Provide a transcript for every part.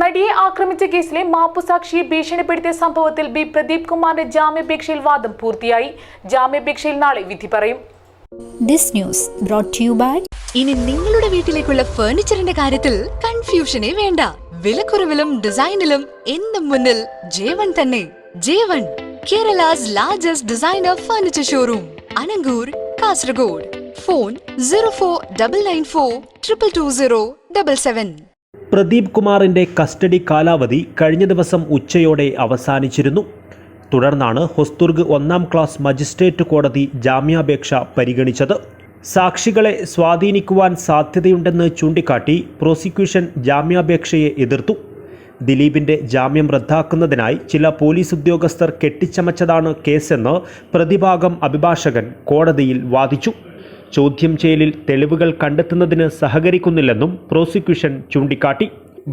നടിയെ ആക്രമിച്ച കേസിലെ മാപ്പുസാക്ഷിയെ ഭീഷണിപ്പെടുത്തിയ സംഭവത്തിൽ ബി പ്രദീപ് കുമാറിന്റെ ജാമ്യാപേക്ഷയിൽ വാദം പൂർത്തിയായി. ജാമ്യാപേക്ഷയിൽ നാളെ വിധി പറയും. This news brought to you by ഇനി നിങ്ങളുടെ വീട്ടിലേക്കുള്ള ഫർണിച്ചറിന്റെ കാര്യത്തിൽ കൺഫ്യൂഷനെ വേണ്ട. വിലക്കുറവിലും ഡിസൈനിലും എന്നും മുന്നിൽ ജേവൺ തന്നെ. ജേവൺ Kerala's largest designer furniture showroom Anangoor Kasaragod. Phone zero four double nine four triple two zero double seven Pradeep കുമാറിന്റെ കസ്റ്റഡി കാലാവധി കഴിഞ്ഞ ദിവസം ഉച്ചയോടെ അവസാനിച്ചിരുന്നു. തുടർന്നാണ് ഹൊസ്തുർഗ് ഒന്നാം ക്ലാസ് മജിസ്ട്രേറ്റ് കോടതി ജാമ്യാപേക്ഷ പരിഗണിച്ചത്. സാക്ഷികളെ സ്വാധീനിക്കുവാൻ സാധ്യതയുണ്ടെന്ന് ചൂണ്ടിക്കാട്ടി പ്രോസിക്യൂഷൻ ജാമ്യാപേക്ഷയെ എതിർത്തു. ദിലീപിന്റെ ജാമ്യം റദ്ദാക്കുന്നതിനായി ചില പോലീസ് ഉദ്യോഗസ്ഥർ കെട്ടിച്ചമച്ചതാണ് കേസെന്ന് പ്രതിഭാഗം അഭിഭാഷകൻ കോടതിയിൽ വാദിച്ചു. ചോദ്യം ചെയ്യലിൽ തെളിവുകൾ കണ്ടെത്തുന്നതിന് സഹകരിക്കുന്നില്ലെന്നും പ്രോസിക്യൂഷൻ ചൂണ്ടിക്കാട്ടി.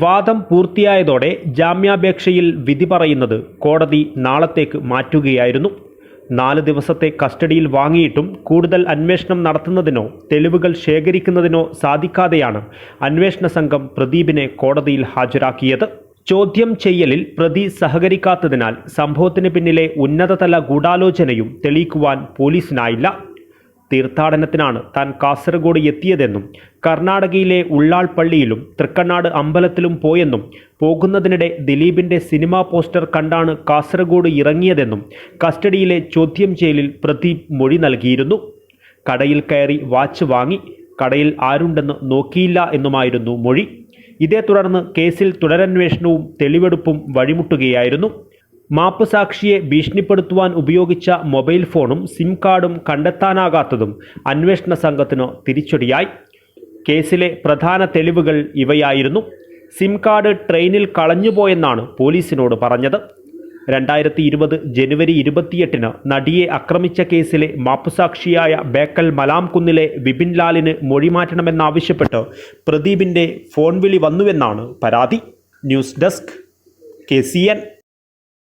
വാദം പൂർത്തിയായതോടെ ജാമ്യാപേക്ഷയിൽ വിധി പറയുന്നത് കോടതി നാളത്തേക്ക് മാറ്റുകയായിരുന്നു. നാല് ദിവസത്തെ കസ്റ്റഡിയിൽ വാങ്ങിയിട്ടും കൂടുതൽ അന്വേഷണം നടത്തുന്നതിനോ തെളിവുകൾ ശേഖരിക്കുന്നതിനോ സാധിക്കാതെയാണ് അന്വേഷണ സംഘം പ്രദീപിനെ കോടതിയിൽ ഹാജരാക്കിയത്. ചോദ്യം ചെയ്യലിൽ പ്രതി സഹകരിക്കാത്തതിനാൽ സംഭവത്തിന് പിന്നിലെ ഉന്നതതല ഗൂഢാലോചനയും തെളിയിക്കുവാൻ പോലീസിനായില്ല. തീർത്ഥാടനത്തിനാണ് താൻ കാസർഗോഡ് എത്തിയതെന്നും കർണാടകയിലെ ഉള്ളാൾ പള്ളിയിലും തൃക്കണ്ണാട് അമ്പലത്തിലും പോയെന്നും പോകുന്നതിനിടെ ദിലീപിന്റെ സിനിമാ പോസ്റ്റർ കണ്ടാണ് കാസർഗോഡ് ഇറങ്ങിയതെന്നും കസ്റ്റഡിയിലെ ചോദ്യം ചെയ്യലിൽ പ്രദീപ് മൊഴി നൽകിയിരുന്നു. കടയിൽ കയറി വാച്ച് വാങ്ങി കടയിൽ ആരുണ്ടെന്ന് നോക്കിയില്ല എന്നുമായിരുന്നു മൊഴി. ഇതേ തുടർന്ന് കേസിൽ തുടരന്വേഷണവും തെളിവെടുപ്പും വഴിമുട്ടുകയായിരുന്നു. മാപ്പ് സാക്ഷിയെ ഭീഷണിപ്പെടുത്തുവാൻ ഉപയോഗിച്ച മൊബൈൽ ഫോണും സിം കാർഡും കണ്ടെത്താനാകാത്തതും അന്വേഷണ സംഘത്തിനു തിരിച്ചടിയായി. കേസിലെ പ്രധാന തെളിവുകൾ ഇവയായിരുന്നു. സിം കാർഡ് ട്രെയിനിൽ കളഞ്ഞുപോയെന്നാണ് പോലീസിനോട് പറഞ്ഞത്. രണ്ടായിരത്തി ഇരുപത് ജനുവരി ഇരുപത്തിയെട്ടിന് നടിയെ ആക്രമിച്ച കേസിലെ മാപ്പുസാക്ഷിയായ ബേക്കൽ മലാംകുന്നിലെ വിപിൻ ലാലിന് മൊഴിമാറ്റണമെന്നാവശ്യപ്പെട്ട് പ്രദീപിന്റെ ഫോൺ വിളി വന്നുവെന്നാണ് പരാതി. News desk K